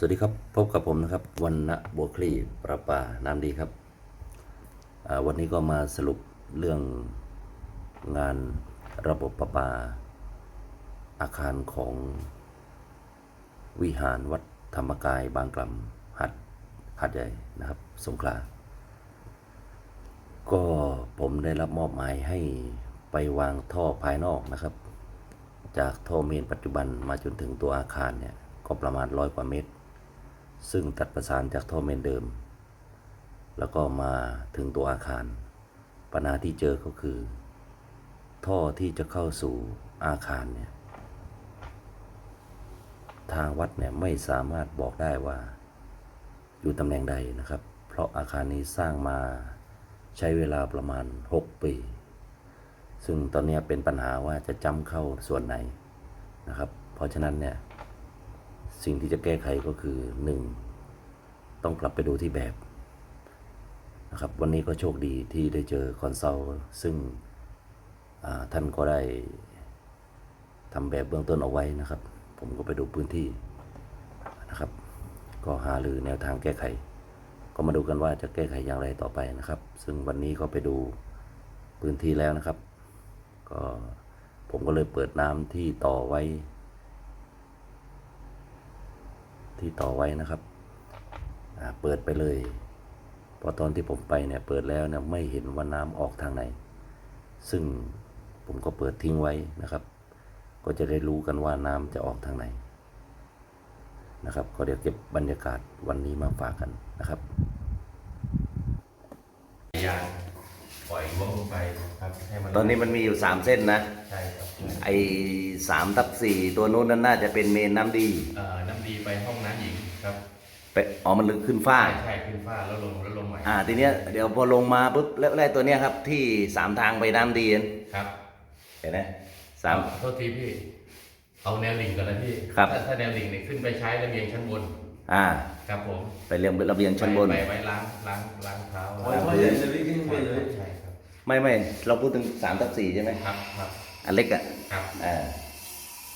สวัสดีครับ พบกับผมนะครับวันณะบัวคลีประปาน้ำดีครับ วันนี้ก็มาสรุปเรื่องงานระบบประปา อาคารของวิหารวัดธรรมกายบางกล่ำหัดหัดใหญ่นะครับ สงขลา ก็ผมได้รับมอบหมายให้ไปวางท่อภายนอกนะครับ จากท่อเมนปัจจุบันมาจนถึงตัวอาคารเนี่ย ก็ประมาณร้อยกว่าเมตร ซึ่งตัดประสานจากท่อเมนเดิม แล้วก็มาถึงตัวอาคาร ปัญหาที่เจอก็คือ ท่อที่จะเข้าสู่อาคารเนี่ยทางวัดเนี่ยไม่สามารถบอกได้ว่า อยู่ตำแหน่งใดนะครับ เพราะอาคารนี้สร้างมาใช้เวลาประมาณ 6 ปี ซึ่งตอนนี้เป็นปัญหาว่าจะจำเข้าส่วนไหนนะครับ เพราะฉะนั้นเนี่ย สิ่งที่จะแก้ไขก็คือหนึ่งต้องกลับไปดูที่แบบนะครับวันนี้ก็โชคดีที่ได้เจอคอนซัลซึ่งท่านก็ได้ทำแบบเบื้องต้นเอาไว้นะครับ ผมก็ไปดูพื้นที่นะครับ ก็หาหรือแนวทางแก้ไข ก็มาดูกันว่าจะแก้ไขอย่างไรต่อไปนะครับ ซึ่งวันนี้ก็ไปดูพื้นที่แล้วนะครับ ก็ผมก็เลยเปิดน้ำที่ต่อไว้ ที่ต่อไว้นะครับอ่าเปิดไปเลยเพราะตอนที่ผมไปเนี่ยเปิดแล้วเนี่ยไม่เห็นว่าน้ำออกทางไหน ซึ่งผมก็เปิดทิ้งไว้นะครับ ก็จะได้รู้กันว่าน้ำจะออกทางไหนนะครับ ก็เดี๋ยวเก็บบรรยากาศวันนี้มาฝากกันนะครับยางปล่อยงวงลงไปครับให้มันตอนนี้มันมีอยู่สามเส้นนะ ใช่ครับ ไอ้สามทับสี่ตัวนู้นนั่นน่าจะเป็นเมนน้ำดีเอ่อน้ำ ดีไปห้องน้ำหญิงครับไปอ๋อมันลึกขึ้นฟ้า ใช่ใช่ขึ้นฟ้าแล้วลงแล้วลงใหม่อ่าทีเนี้ยเดี๋ยวพอลงมาปุ๊บแล้วแล้วไอ้ตัวเนี้ยครับ ที่สามทางไปน้ำดีนั่นครับเห็นไหมสามเอโทษทีพี่ เอาแนวดิ่งกันนะพี่ครับ ถ้าถ้าแนวดิ่งเนี่ยขึ้นไปใช้ระเบียงชั้นบนอ่า ครับผมไปเรียงระเบียงชั้นบน ไปไปไว้ล้างล้างล้างเท้าไว้ไว้ใหญ่เลยพี่ขึ้นไปเลยใช่ครับไม่ไม่เราพูดถึงสามทับสี่ใช่ไหมครับครับอันเล็กอะครับ อ่า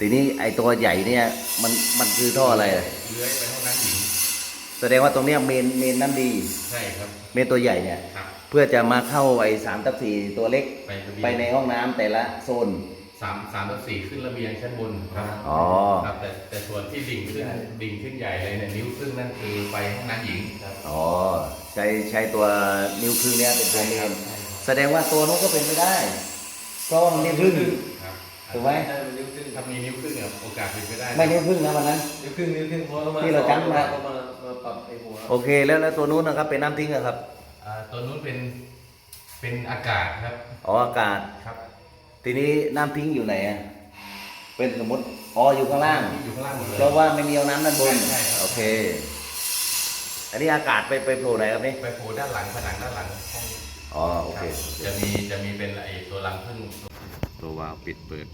ทีนี้ไอ้ตัวใหญ่เนี่ยมันมันคือท่ออะไรอะเลื้อยไปห้องน้ำหญิงแสดงว่าตรงเนี้ยเมนเมนน้ำดี ใช่ครับเมนตัวใหญ่เนี่ย ครับเพื่อจะมาเข้าไอ้สามทับสี่ตัวเล็กไประเบียงไปในห้องน้ำแต่ละโซน สามสามต่อสี่ขึ้นระเบียงชั้นบนครับอ๋อ ครับแต่แต่ส่วนที่ดิ่งขึ้นดิ่งขึ้นใหญ่เลยเนี่ยนิ้วครึ่งนั่นคือไปห้องน้ำหญิงครับอ๋อใช้ใช้ตัวนิ้วครึ่งเนี้ยเป็นตัวเมนใช่ครับแสดงว่าตัวนู้นก็เป็นไม่ได้เพราะว่ามันนิ้วครึ่งครับ ถูกไหมใช่มันนิ้วครึ่งถ้ามีนิ้วครึ่งอะโอกาสเป็นไปได้ไม่นิ้วครึ่งนะวันนั้น นิ้วครึ่งนิ้วครึ่งเพราะว่ามาที่เราจำมาก็มามาปรับไอ้หัวโอเคแล้วแล้วตัวนู้นนะครับเป็นน้ำทิ้งอะครับอ่าตัวนู้นเป็นเป็นอากาศครับอ๋ออากาศ ครับทีนี้น้ำทิ้งอยู่ไหนอะเป็นสมมติอ๋ออยู่ข้างล่าง ที่อยู่ข้างล่างหมดเลย เพราะว่าไม่มีเอาน้ำด้านบน ใช่ใช่ครับ โอเค อันนี้อากาศไปไปโผล่ไหนครับนี่ ไปโผล่ด้านหลังผนังด้านหลังห้องอ๋อ โอเคจะมีจะมีเป็นไอ้ตัวรังผึ้ง ตัววาล์วปิดเปิด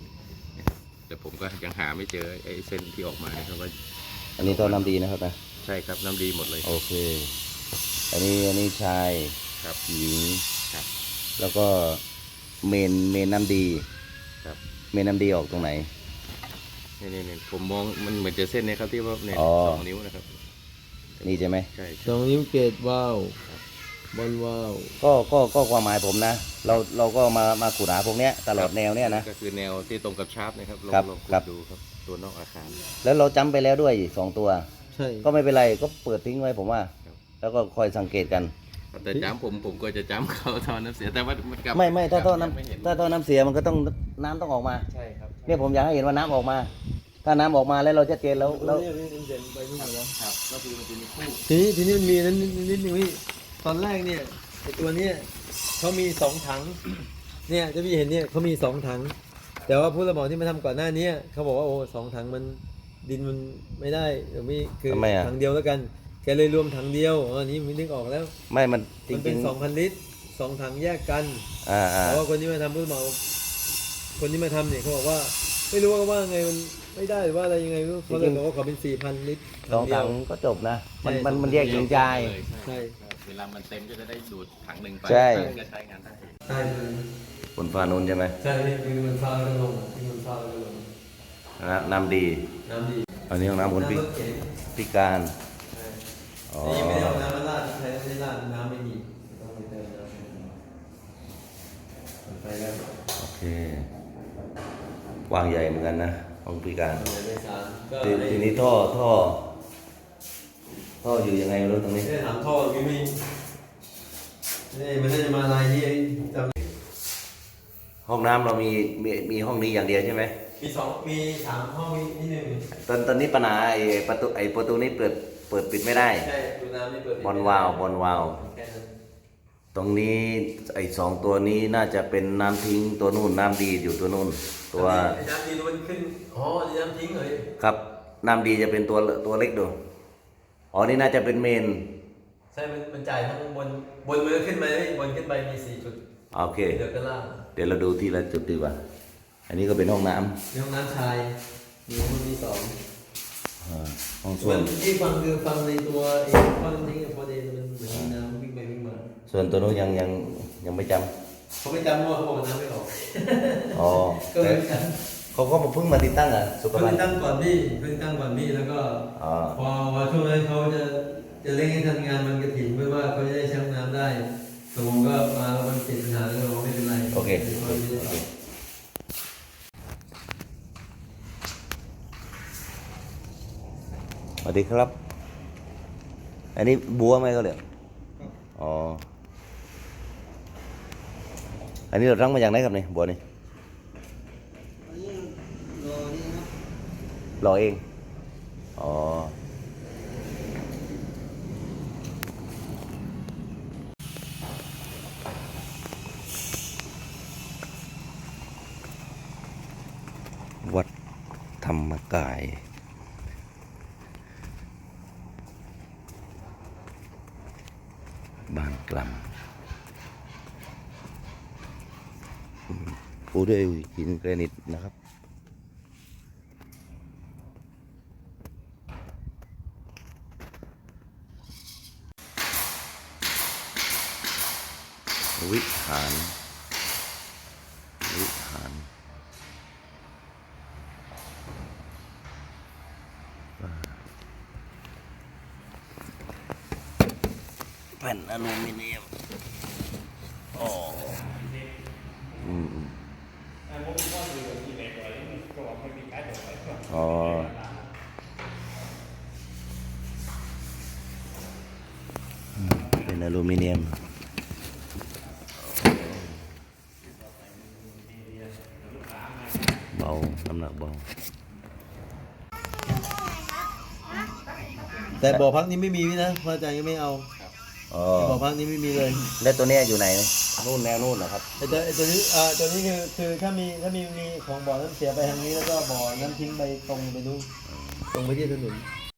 แต่ผมก็ยังหาไม่เจอไอ้เส้นที่ออกมานะครับว่าอันนี้ต้นน้ำดีนะครับนะใช่ครับน้ำดีหมดเลย โอเค อันนี้อันนี้ชายครับหญิงครับ แล้วก็เมนเมนน้ำดีครับ เมนน้ำดีออกตรงไหนนี่นี่นี่ผมมองมันเหมือนจะเส้นเนะครับที่ว่าเนี่ยอ๋อ สองนิ้วนะครับ นี่ใช่ไหมใช่สใช่องนิ้วเกตว้าว บอลว้าวก็ก็ก็ความหมายผมนะ เราเราก็มามาขุดหาพวกเนี้ยตลอดแนวเนี้ยนะ ก็คือแนวที่ตรงกับชาร์ปนะครับลองครับลองขุดครับดูครับตัวนอกอาคาร แล้วเราจำไปแล้วด้วยสองตัว ใช่ ก็ไม่เป็นไรก็เปิดทิ้งไว้ผมว่า ครับ แล้วก็คอยสังเกตกัน แต่จ้ำผมผมก็จะจ้ำเขาตอนน้ำเสียแต่ว่ามันกลับไม่ไม่ถ้าท่อกลับไม่เห็นน้ำถ้าท่อน้ำเสียมันก็ต้องน้ำต้องออกมา ใช่ครับเนี่ยผมอยากให้เห็นว่าน้ำออกมา ถ้าน้ำออกมาแล้วเราจะเจนแล้วแล้วเนี่ยนี่เด่นไปนู่นหมดแล้วครับก็คือมันจะมีคู่ทีนี้ทีนี้มันมีนั้นนิดนิดนึงพี่ ตอนแรกเนี่ยไอ้ตัวเนี้ยเขามีสองถัง เนี่ยจะพี่เห็นเนี่ยเขามีสองถัง แต่ว่าผู้รับเหมาที่มาทำก่อนหน้านี้เขาบอกว่าโอ้สองถังมันดินมันไม่ได้เดี๋ยวมีคือทำไมอะ ถังเดียวแล้วกันแกเลยรวมถังเดียวอ๋ออันนี้มันนึกออกแล้ว ไม่มันจมันเป็รินงสองพันลิตรสองถังแยกกัน ๆอ่าอ่าแต่ว่าคนที่มาทำผู้รับเหมาคนที่มาทำเนี่ยเขาบอกว่า ไม่รู้ว่าว่าไงมันไม่ได้หรือว่าอะไรยังไงไม่รู้เขาเลยบอกว่าขอเป็นสี่พันลิตรสองเดีถัยวงก็จบนะ มันใช่มันมันแยกหญิงชายเลยใช่ เวลามันเต็มก็จะได้ดูดถังหนึ่งไปใช่ ก็ใช้งานได้ ใช่บนฟ้านู้นใช่ไหมใช่คือมันฟ้าแล้วก็ลงที่มันฟ้าแล้วก็ลงนะน้ำดีน้ำดีอันนี้ห้องน้ำคนพิำรถเก๋งพิการอ๋อ นี่ไม่ได้เอาน้ำมาราดใช้ไม่ได้ราดน้ำไม่มีต้องไปเติมน้ำไปแล้วโอเคกว้างใหญ่เหมือนกันนะห้องพิการเอาไปสารก็ทีไอ้ทีนี้ท่อท่อ ท่ออยู่ยังไงไม่รู้ตรงนี้ไม่ได้ถามท่อมีมีนี่มันน่าจะมาลายนี้จำห้องน้ำเรามีมีมีห้องนี้อย่างเดียวใช่ไหมมีสองมีสามห้องมีนี่หนึ่งตอนตอนนี้ปัญหาไอ้ประตูไอ้ประตูนี้เปิดเปิดปิดไม่ได้ ใช่ดูน้ำนี่เปิดบอลวาล์วบอลวาล์วแค่นั้นตรงนี้ไอ้สองตัวนี้น่าจะเป็นน้ำทิ้งตัวนู่นน้ำดีอยู่ตัวนู่นตัวไอ้น้ำดีมันขึ้นอ๋อนี่น้ำทิ้งเลยครับน้ำดีจะเป็นตัวตัวเล็กดู อ๋อนี่น่าจะเป็นเมน ใช่มันมันจ่ายทั้งบนบนมันก็ขึ้นมาเลยบนขึ้นไปมีสี่จุดโอเค เดี๋ยวก็ล่างเดี๋ยวเราดูทีละจุดดีกว่า อันนี้ก็เป็นห้องน้ำมีห้องน้ำชายมีห้องที่สองอ่าห้องส่ส้ววนมที่ฟังคือฟังในตัวไอ้ข้อน้ำทิ้งกับพอดีมันเหมือนมีน้ำวิ่งไปวิ่งมาส่วนตัวนู้นยังยังยังไม่จเขาไม่จำว่าเขาบอกว่าน้ำไม่ออกำอ๋อก็เหแต่มือนกัน เขาก็มาเพิ่งมาติดตั้งอะสุขเพิ่ภัณงฑ์ ตั้งก่อนพี่เพิ่งตั้งก่อนพี่แล้วก็อ๋อพอพอช่วงนั้นเขาจะจะเร่งให้ทำงานมันกระถิ่นเพื่อว่าเขาจะได้ใช้ห้องน้ำได้ตกลงก็มาแล้วมันติดปัญหาแล้วเราไม่เป็นไรโอเคไม่ได้โอเค สวัสดีครับ อันนี้บัวไหมก็เลยกอ๋อ อันนี้เรารั้งมาจากไหนครับนี่บัวนี่ รอเอง อ๋อ วัดธรรมกายบ้านกลำอืมปูด้วยหินแกรนิตนะครับ วิหาร วิหารแผ่นอลูมิเนียมอ๋ออืมอืมอ๋ออืมเป็นอลูมิเนียม เบา น้ำหนักเบา แต่บ่อพักนี้ไม่มีพี่นะพระอาจารย์ยังไม่เอาอ๋อบ่อพักนี้ไม่มีเลยแล้วตัวเนี้ยอยู่ไหนนู่นแนวนู่นนะครับไอ้ตัวไอ้ตัวนี้อ่าตัวนี้คือคือถ้ามีถ้ามีมีของบ่อน้ำเสียไปทางนี้แล้วก็บ่อน้ำทิ้งไปตรงไปนู้นตรงไปที่ถนน